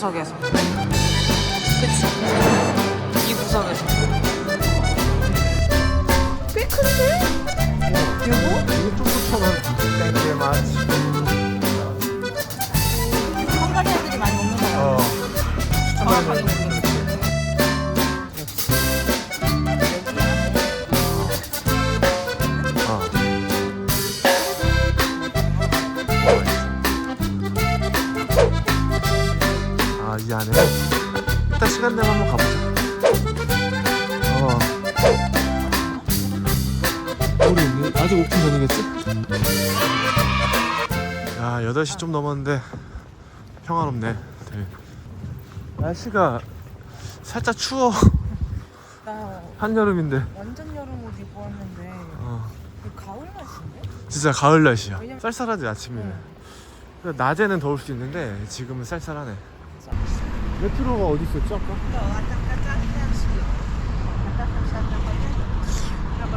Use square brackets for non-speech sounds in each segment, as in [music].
구석에서. 그치? 이 구석에서. 꽤 큰데? 여보? 붙여놓은 땡큐 마치 헝가리 애들이 많이 먹는 거야. 어 정확하게 8시 좀 넘었는데 평화롭네. 되게. 날씨가 살짝 추워. 나 [laughs] 한여름인데. 완전 여름 옷 입고 왔는데 어. 이거 가을 날씨인데? 진짜 가을 날씨야. 왜냐면- 쌀쌀하지 아침에는. 그러니까 낮에는 더울 수 있는데 지금은 쌀쌀하네. 메트로가 어디 있었죠 아까?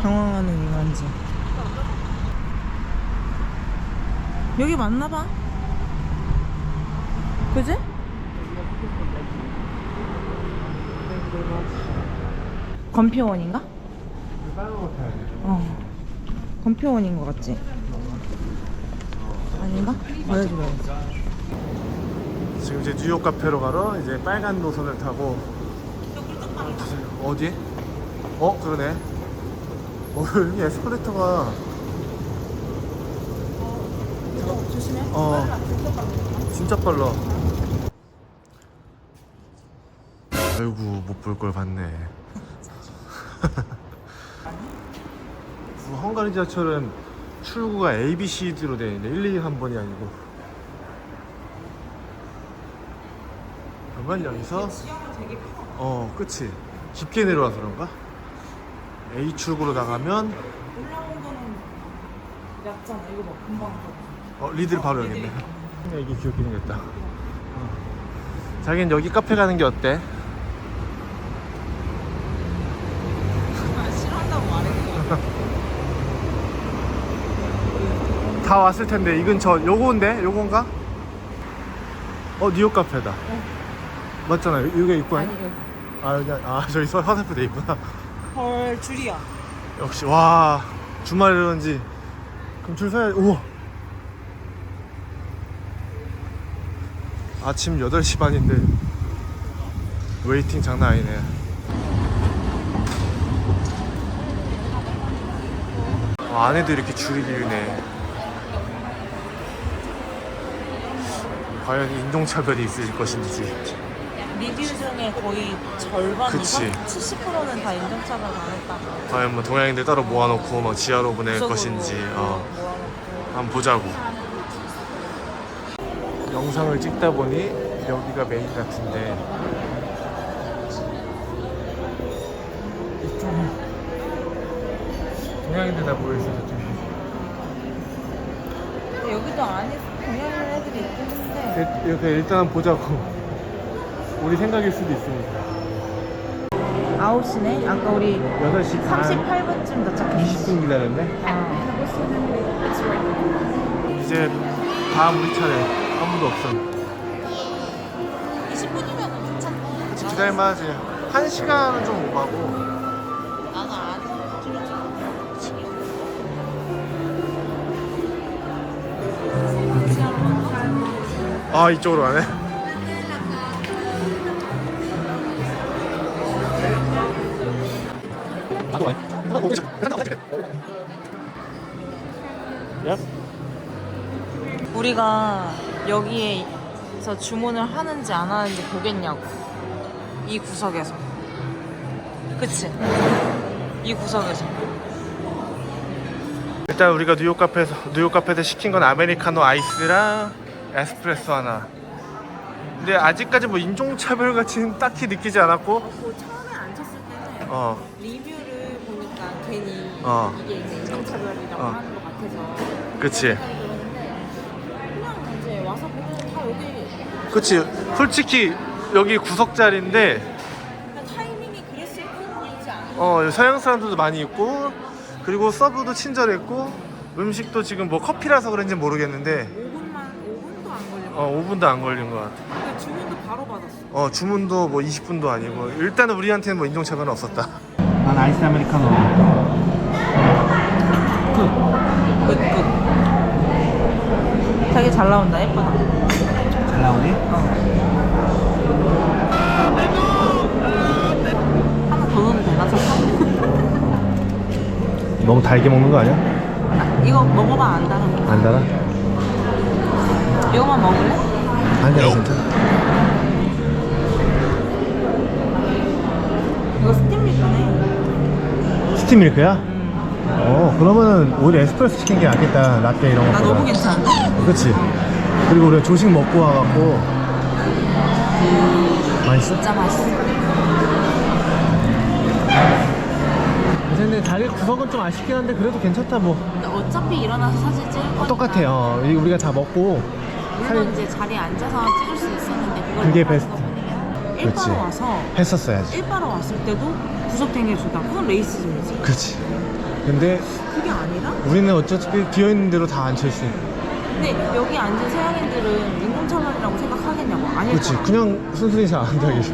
당황하는 인간지. 여기 맞나 봐. 그지? 건표원인가? 어. 건표원인 것 같지? 아닌가? 보여줘봐. 지금 이제 뉴욕 카페로 가러 이제 빨간 노선을 타고 어디? 어 그러네. 어 [laughs] 여기 에스컬레이터가 조심해. 어 진짜 빨라. 아이고 못 볼 걸 봤네. [laughs] 그 헝가리 지하철은 출구가 A, B, C, D로 되어 있는데 1, 2, 3번이 아니고. 커. 어 그치 깊게 내려와서 그런가? A 출구로 나가면 올라온 거는 얕잖아. 이거 봐. 금방 가. 어 리들 바로 여기네. 이게 귀엽게 생겼다. 어. 자기는 여기 카페 가는 게 어때? 아, 싫어한다고 말했어. [laughs] 다 왔을 텐데 이 근처 요건데 요건가? 어 뉴욕 카페다. 맞잖아 여기 입구 아니야? 아니, 여기. 아 여기 아 [laughs] 저기 서 화살표 돼 있구나. 헐, 줄이야. 역시 와 주말이런지 그럼 줄 서야 우와 아침 8시 반인데 웨이팅 장난 아니네 어, 안에도 이렇게 줄이 길네 과연 인종차별이 있을 것인지 리뷰 중에 거의 절반 그치. 이상? 70%는 다 인종차별 당했다고. 과연 뭐 동양인들 따로 모아놓고 막 지하로 보낼 것인지 어. 한번 보자고. 영상을 찍다 보니 여기가 메인 같은데 이쪽이 동양인들 다 모여있어 저쪽이 근데 여기도 안에 동양인 애들이 있긴 한데. 이렇게 일단 보자고 우리 생각일 수도 있으니까 9시네? 아까 우리 8시 반 38분쯤 도착했어. 20분 기다렸네 아. 이제 다음 우리 차례 아무도 없어. 20분이면 괜찮네. 그치 기다릴만 하지. 1시간은 좀 오바고. 나도 안에 아 이쪽으로 가네? 우리가 여기에서 주문을 하는지 안 하는지 보겠냐고. 이 구석에서. 그치? 이 구석에서. 일단 우리가 뉴욕 카페에서 뉴욕 카페에서 시킨 건 아메리카노 아이스랑 에스프레소 하나 근데 아직까지 뭐 인종차별 같이는 딱히 느끼지 않았고 그 처음에 앉혔을 때는 어 리뷰를 보니까 괜히 어. 이게 이제 인종차별이라고 어. 하는 것 같아서 그치 와서 보면 다 여기 그치 솔직히 여기 구석 자리인데 그냥 타이밍이 그랬을 뿐이지 않아? 어 서양 사람들도 많이 있고 그리고 서브도 친절했고 음식도 지금 뭐 커피라서 그런지 모르겠는데 5분만 5분도 안 걸려. 어 5분도 안 걸린 것 같아 그러니까 주문도 바로 받았어. 어 주문도 뭐 20분도 아니고 일단은 우리한테는 뭐 인종차별은 없었다 난 아이스 아메리카노. 끝, 끝. 되게 잘 나온다. 예쁘다. 잘 나오니? 하나 더 넣으면 되나? 잠깐. [laughs] 너무 달게 먹는 거 아니야? 아, 이거 먹어봐 안 달아. 안 달아? 이거만 먹을래? 아니야 괜찮아 이거 스팀 밀크네. 스팀 밀크야? 어 그러면은 오히려 에스프레소 시킨 게 낫겠다 라떼 이런 나 너무 괜찮은데? 그치 그리고 우리가 조식 먹고 와갖고 맛있어? 진짜 맛있어. 근데 자리 구석은 좀 아쉽긴 한데 그래도 괜찮다 뭐 근데 어차피 일어나서 사진 찍을 거니까. 똑같아요 이- 우리가 다 먹고 물론 이제 자리에 앉아서 찍을 수 있었는데 그걸 그게 못 하는 베스트. 그치. 일바로 와서 했었어야지 일바로 왔을 때도 구석탱이를 준다. 그건 레이시즘이지. 그치 근데 그게 아니라 우리는 어차피 비어있는 대로 다 앉혀있으니까 근데 여기 앉은 서양인들은 인공차별이라고 생각하겠냐고. 아닐 거야. 그냥 순순히 잘 앉아 계셔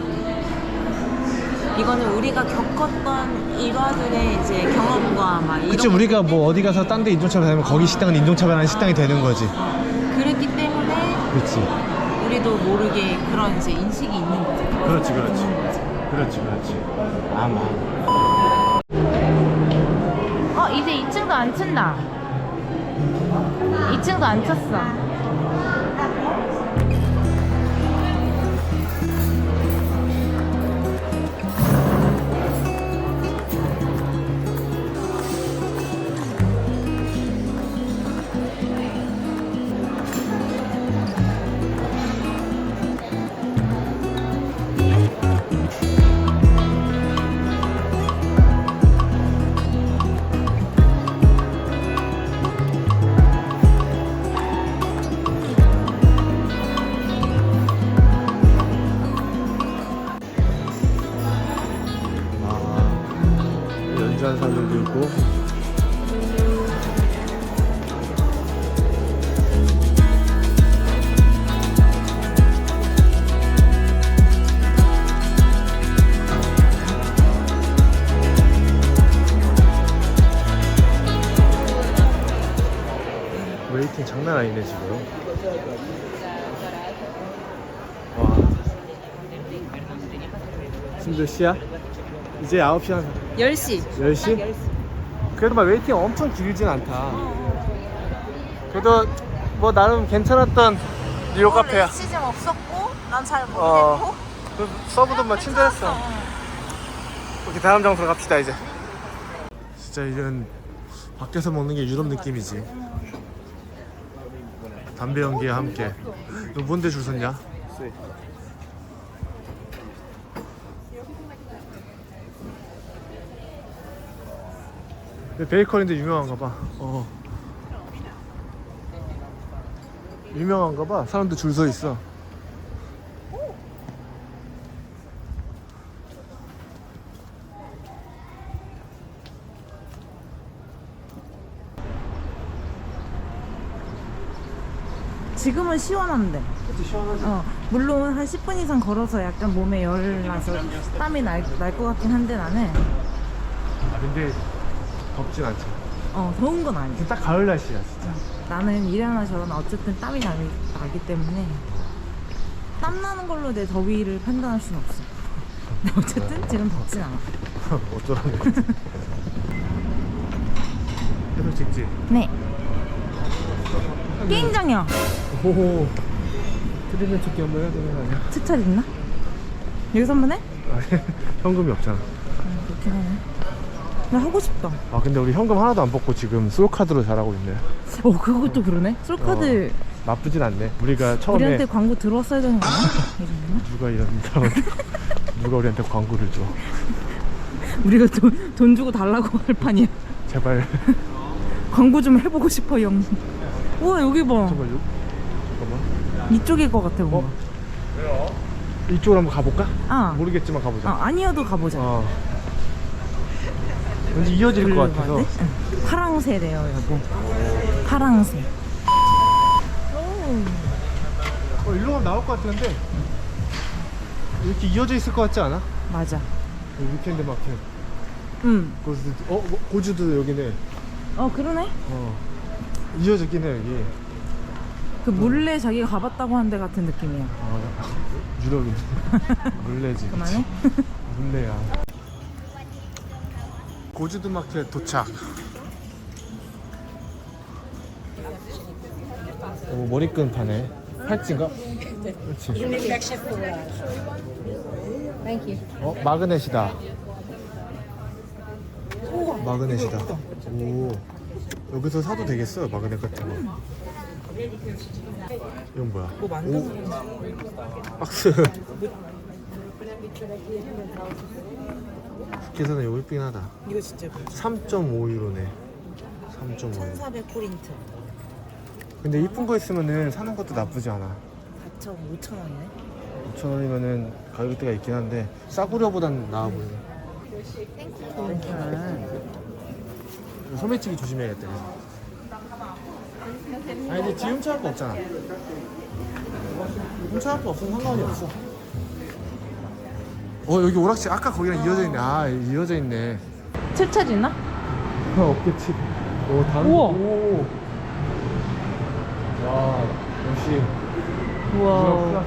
이거는 우리가 겪었던 일화들의 이제 경험과 막 이런 그치 우리가 뭐 어디 가서 딴 데 인종차별 하면 거기 식당은 인종차별하는 식당이 되는 거지. 그랬기 때문에 그치. 우리도 모르게 그런 이제 인식이 있는 거지. 그렇지 그렇지. 그렇지 그렇지. 아마. 어 이제 2층도 안 친다 2층도 안 쳤어 몇 시야? 이제 9시 한 10시. 10시? 그래도 막 웨이팅 엄청 길진 않다. 그래도 뭐 나름 괜찮았던 뉴욕 카페야. 시즌 없었고 난 잘 모르겠고 어. 그 서브도 막 친절했어. 오케이 다음 장소로 갑시다 이제. 진짜 이런 밖에서 먹는 게 유럽 느낌이지. 담배 연기와 함께. 너 뭔데 줄 섰냐? 베이커리인데 유명한가 봐. 어. 유명한가 봐. 사람들 줄 서 있어. 지금은 시원한데 그치 시원하지. 어, 물론 한 10분 이상 걸어서 약간 몸에 열 나서 땀이 날 것 같긴 한데 나는 아 근데 덥진 않지. 어, 더운 건 아니야 딱 가을 날씨야 진짜. 나는 이래나 저래나 어쨌든 땀이 나, 나기 때문에 땀 나는 걸로 내 더위를 판단할 수는 없어 [laughs] 근데 어쨌든 지금 덥진 않아 [laughs] 어쩌라는 거지. 계속 찍지. 네 게임장이야 오. 트리면 축기 한번 해야 되는 거 아니야? 특촬 있나? 여기서 한번 해? 아니, 현금이 없잖아. 아, 그렇긴 하네 나 하고 싶다 아 근데 우리 현금 하나도 안 뽑고 지금 솔카드로 잘하고 있네. 어 그것도 그러네 솔카드 나쁘진 않네. 우리가 처음에 우리한테 광고 들어왔어야 되는 거 아니야? 이 정도면? 누가 이런 사람한테 누가 우리한테 광고를 줘. [laughs] 우리가 돈, 돈 주고 달라고 할 판이야 제발 광고 좀 해보고 싶어 영 우와 여기 봐 정말 요- 잠깐만. 이쪽일 것 같아 뭔가 이쪽으로 한번 가볼까? 아, 모르겠지만 가보자. 아 아니어도 가보자 어. 왠지 이어질 것 같아서. 응. 파랑새래요 여보 파랑새 어, 일로 가면 나올 것 같은데. 이렇게 이어져 있을 것 같지 않아? 맞아. 이 위켄드 마켓. 응. 고주도, 어, 뭐, 고주도 여기네. 어 그러네. 어. 이어졌긴 해, 여기. 그 물레 자기가 가봤다고 한 데 같은 느낌이야. 아, [laughs] 유럽이네. [laughs] 물레지. 그만해. 물레야. 고주드 마켓 도착. 오, 머리끈 파네. 팔찌인가? 그렇지. 어, 마그넷이다. 마그넷이다. 오. 여기서 사도 되겠어, 마그넷 같은 거. 이건 뭐야? 뭐 만드는 박스. [laughs] 계산은 이거 예쁘긴 하다. 이거 진짜 예쁘다. 3.5유로네. 3.5유로. 1,400 포인트. 근데 이쁜 거 있으면은 사는 것도 나쁘지 않아. 4천 5천 원이네. 5천 원이면은 가격대가 있긴 한데 싸구려보단 나아 보이네. 소매치기 조심해야겠다. 아니 근데 뒤 훔쳐갈 거 없잖아. 훔쳐갈 거 없으면 상관이 없어. 어 여기 오락실 아까 거기랑 이어져 있네. 아 이어져 있네. 칠차지나? 어, 없겠지. 오, 단. 우와. 오. 와, 역시. 우와.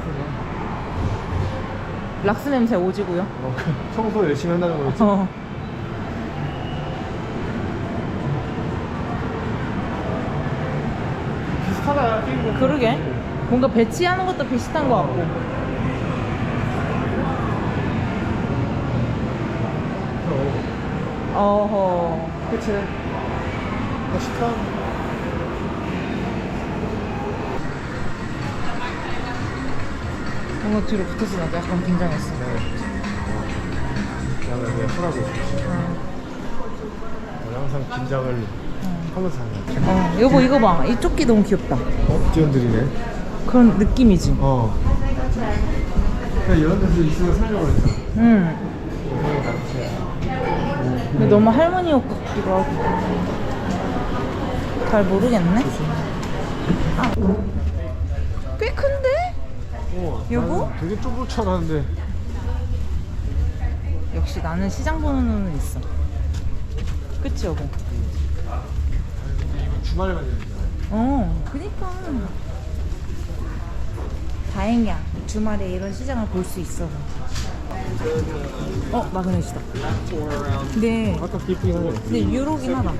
락스 냄새 오지고요. 어, [laughs] 그 청소 열심히 한다는 거였지. 어. 비슷하다, 게임 그러게. 뭔가 배치하는 것도 비슷한 것 같고. 어허. 그치. 멋있다. 뭔가 뒤로 붙어서 나도 약간 긴장했어. 긴장을 왜 하라고. 응. 항상 긴장을 하면서 하는 어, 여보 이거 봐. 이 조끼 너무 귀엽다. 어, 뛰어들이네. 그런 느낌이지. 어. 그냥 이런 데서 있으면 살려고 그랬잖아. 응. 근데 너무 할머니 옷 같기도 하고. 잘 모르겠네. 아. 꽤 큰데? 어, 여보? 되게 좁을 줄 알았는데. 역시 나는 시장 보는 눈은 있어. 그치 여보? 이거 주말에만 되는 거야. 어, 그니까. 다행이야. 주말에 이런 시장을 볼 수 있어서. 어, 마그넷이다. 근데, 아까 기쁘긴 하네. 근데 유로긴 하다.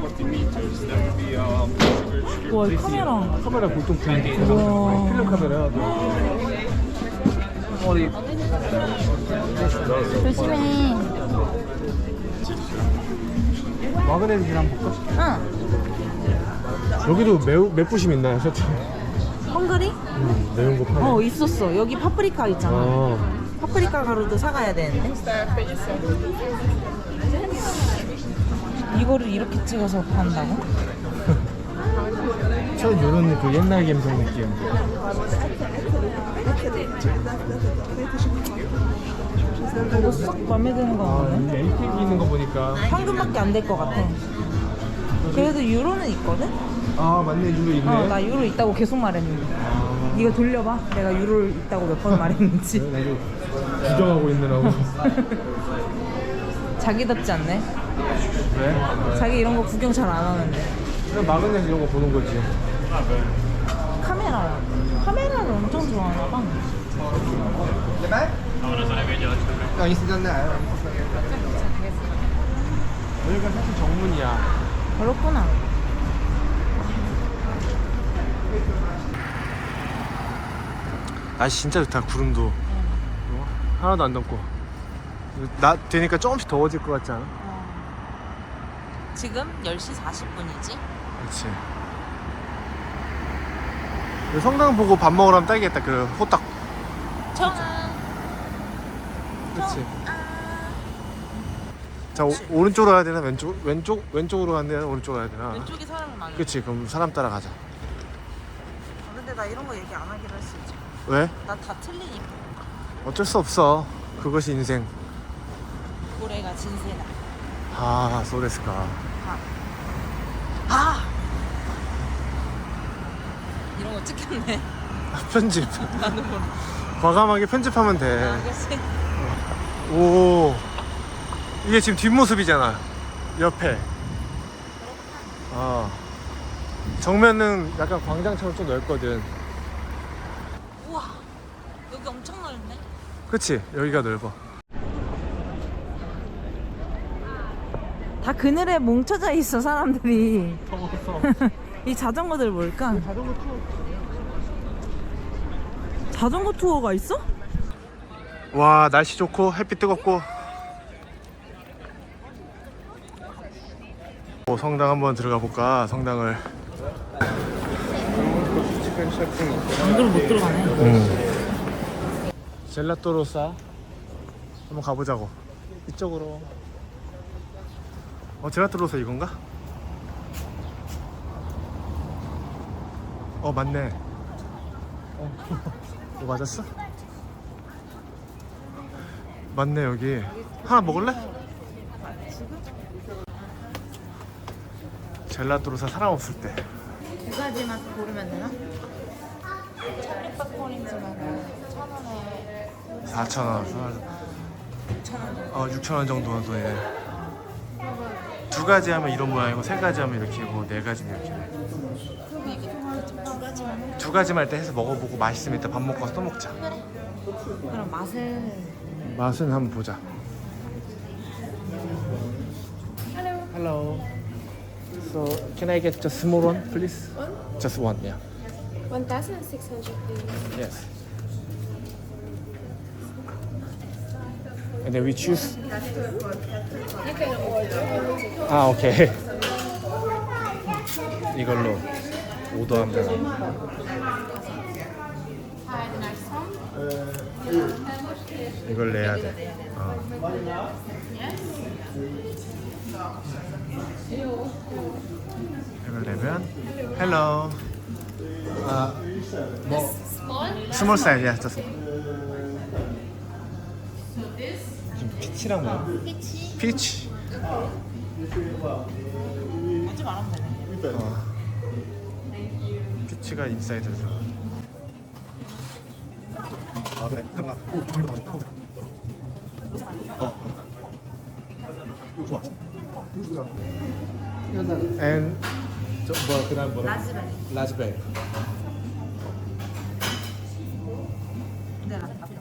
와, 이 카메라. 카메라 보통 필름 우와. 필름 카메라. 어디? 조심해. 마그넷이랑 한번 볼까? 응. 여기도 매우 맵부심 있나요, 셔츠? 헝가리? 음, 매운 거 파네. 어, 있었어. 여기 파프리카 있잖아. 아, 파프리카 가루도 사가야 되는데. 이거를 이렇게 찍어서 판다고? [laughs] 첫 요런 그 옛날 감성 느낌. 이거 쏙 마음에 드는 거 아, 없네. 이 ATV 있는 거 보니까. 현금밖에 안 될 것 같아. 그래도 유로는 있거든? 아, 맞네, 유로 있네. 어, 나 유로 있다고 계속 말했는데. 아, 이거 돌려봐. 내가 유로를 있다고 몇 번 말했는지. 나도 부정하고 있느라고. [laughs] 자기답지 않네? 왜? 자기 이런 거 구경 잘 안 하는데. 그냥 마그넷 이런 거 보는 거지. 카메라. 카메라를 엄청 좋아하나 봐. 여기가 사실 정문이야. 그렇구나. 날씨 진짜 좋다, 구름도. 어? 하나도 안 덥고. 낮 되니까 조금씩 더워질 것 같지 않아? 지금 10시 40분이지? 그렇지. 성당 보고 밥 먹으러 하면 딱이겠다. 그 호떡. 청아. 그렇지. 자 오, 오른쪽으로 가야 되나 왼쪽 왼쪽 왼쪽으로 가야 되나 오른쪽으로 가야 되나? 왼쪽이 사람이 많아. 그렇지. 그럼 사람 따라 가자. 아, 근데 나 이런 거 얘기 안 하기로 했어. 왜? 나 다 틀리니까. 어쩔 수 없어. 그것이 인생. 고래가 진세다. 아, 소데스까. 아! 이런 거 찍혔네. 편집. 나도 모르. 과감하게 편집하면 돼. 알겠어. 오 이게 지금 뒷모습이잖아 옆에 어 정면은 약간 광장처럼 좀 넓거든 우와 여기 엄청 넓네. 그치 여기가 넓어 다 그늘에 뭉쳐져 있어 사람들이. 더웠어 [laughs] 이 자전거들 뭘까? 자전거 투어 자전거 투어가 있어? 와 날씨 좋고 햇빛 뜨겁고 오, 성당 한번 들어가 볼까 성당을 안 그러면 못 들어가네. 젤라또로사 한번 가보자고 이쪽으로 어 젤라또로사 이건가? 어 맞네 어 이거 맞았어? 맞네 여기 하나 먹을래? 젤라또로사 사람 없을 때 두 가지만 고르면 되나? 찰리 팝콘이지 만천 원에 4,000원. 천 원. 어 6,000원 정도 돈이네 두 가지 하면 이런 모양이고 세 가지 하면 이렇게 고 네 가지는 이렇게. 두 가지만 일단 해서 먹어보고 맛있으면 이따 밥 먹고 또 먹자. 그럼 맛을 맛은 한번 보자. Hello. So can I get just small one please? Just one yeah. 1,600 please. Yes And then we choose. 아 오케이 이걸로 one. 이걸 내야 돼 어. 이걸 내면 헬로 아, 뭐 스몰 사이즈 야 just 피치랑 뭐야? 피치 피치 하지 말하면 되네. 어. 피치가 인사이드죠. 아 그래. 어. 좋아. And 저 뭐 그다음 뭐라? 라즈베리. 라즈베리. 네, 라즈베리.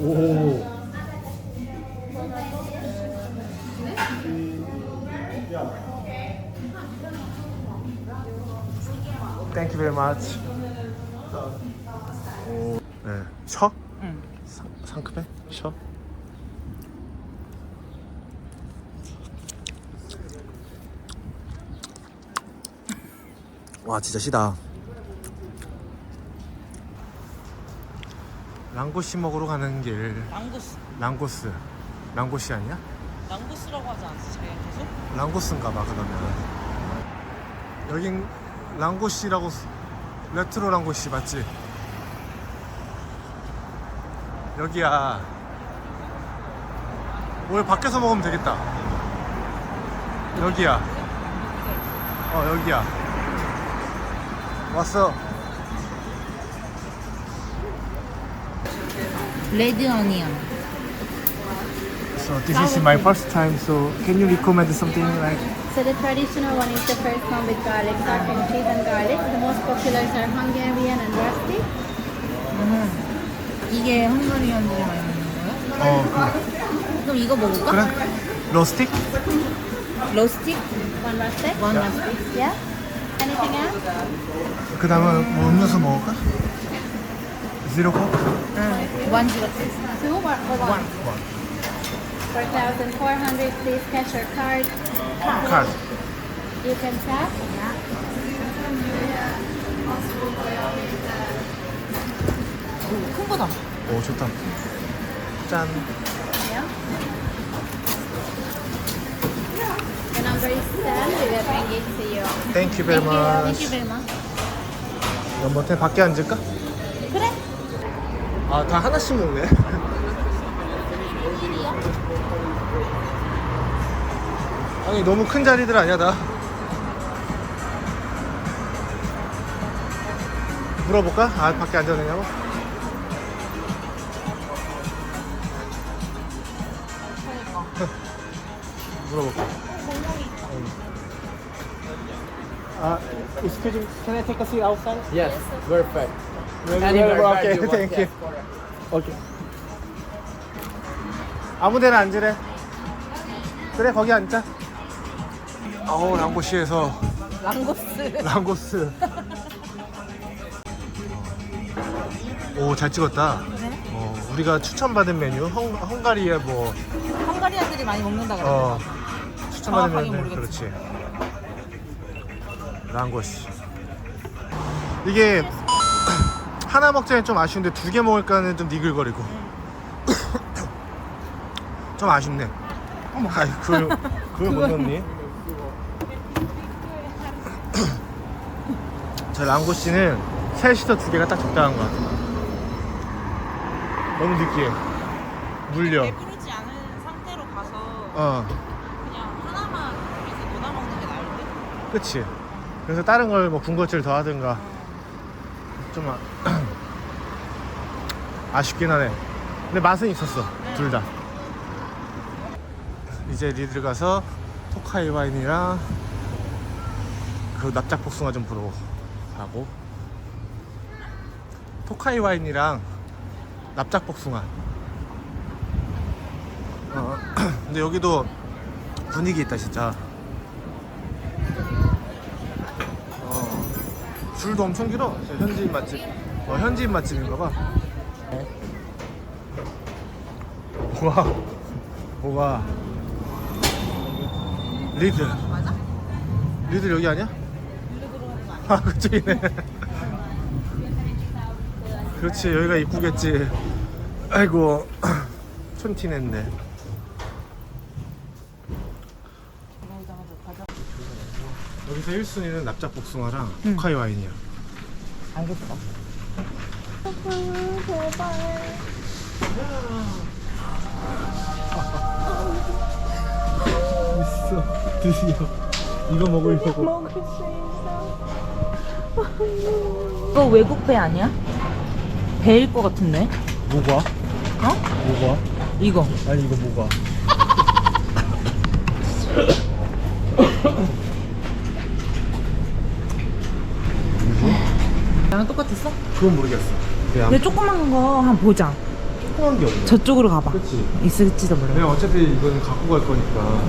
오. Thank you very much. 오, 네. 셔? 응. 상, 상큼해? 셔? 와 진짜 시다 랑고시 먹으러 가는 길 랑구스. 랑고스 랑고시 아니야? 랑구스라고 하지 않았어 자기가 계속? 랑고스인가 봐 그러면 여긴 랑고시라고 쓰- 레트로 랑고시 맞지? 여기야 오늘 밖에서 먹으면 되겠다 여기야 어 여기야 왔어 레드 어니언. So this is my first time so can you recommend something like So the traditional one is the first one with garlic, dark and cheese and garlic. The most popular are Hungarian and rustic. 이게 헝가리언들이 많이 먹는 거야? 어 그럼 이거 먹을까? 그래? 로스틱? 로스틱? One rustic. 원 라스틱? Yeah. Anything else? 그 다음은 뭐 음료수 먹을까? 제로 코? 응. 원 지러스. Two or, or one? 원4,400 please. Cash or card. 카드 You can tap. 큰 거다. 오 좋다 짠 Yeah. The number is 10. We will bring it to you. 땡큐 베리 마치 땡큐 베리 마치. 그럼 뭐 밖에 앉을까? 아 다 하나씩 먹네 아 아니 너무 큰 자리들 아니야 나 물어볼까? 아 밖에 앉아도 되냐고? 물어볼까? 아, excuse me, can I take a seat outside? Yes, perfect. Anywhere Okay, thank you. 오케이. 아무데나 앉으래. 그래 거기 앉자. 어우 랑고시에서 랑고스. [laughs] 랑고스. 오 잘 찍었다. 네? 어, 우리가 추천받은 메뉴 헝, 헝가리에 뭐 헝가리아들이 많이 먹는다 그래. 어, 추천받은 정확하게 메뉴 모르겠지. 그렇지. 랑고시. 이게 하나 먹자니 좀 아쉬운데 두 개 먹을까는 좀 니글거리고. [coughs] 좀 아쉽네. 아이 그걸 그걸 못 넣니? 저 랑고시는 셋이서 두 개가 딱 적당한 것 같아. 너무 느끼해. 물려. 배부르지 않은 상태로 가서 어. 그냥 하나만 이렇게 논아 먹는 게 나을데? 그치. 그래서 다른 걸 뭐 군것질 더 하든가. 좀 아, 아쉽긴 하네. 근데 맛은 있었어. 둘 다. 이제 리들 가서 토카이 와인이랑 그 납작 복숭아 좀 보러 가고. 토카이 와인이랑 납작 복숭아. 어, [clears throat] 근데 여기도 분위기 있다 진짜. 어, 줄도 엄청 길어. 현지인 맛집. 어, 현지인 맛집인가 봐. 뭐가? 뭐가? 리들. 맞아? 리들 여기 아니야? 아, 그쪽이네. 그렇지, 여기가 입구겠지. 아이고, 촌티 냈네. 여기서 1순위는 납작 복숭아랑 토카이 와인이야. 알겠어. 있어 드디어 이거 먹으려고 이거 외국 배 아니야? 배일 것 같은데? 뭐가? 어? 뭐가? 이거. 아니 이거 뭐가? 나랑 똑같았어? 그건 모르겠어 근데 근데 조그만 거 한번 보자. 조그만 게 없네 저쪽으로 가봐. 그치 있을지도 몰라. 내가 어차피 이거는 갖고 갈 거니까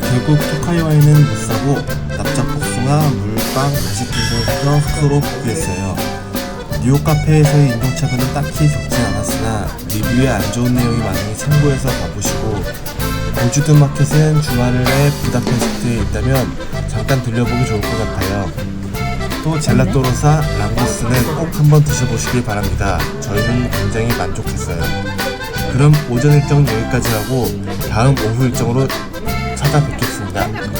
결국 토카이 와인은 못 사고 납작복숭아, 물빵, 가식 등을 사서 숙소로 복귀했어요. 뉴욕 카페에서의 인종차별은 딱히 적진 않았으나 리뷰에 안 좋은 내용이 많으니 참고해서 가보시고 고주드 마켓은 주말에 부다페스트에 있다면 잠깐 들려보기 좋을 것 같아요. 또 젤라또로사 랑고스는 꼭 한번 드셔보시길 바랍니다. 저희는 굉장히 만족했어요. 그럼 오전 일정 여기까지 하고 다음 오후 일정으로 찾아뵙겠습니다.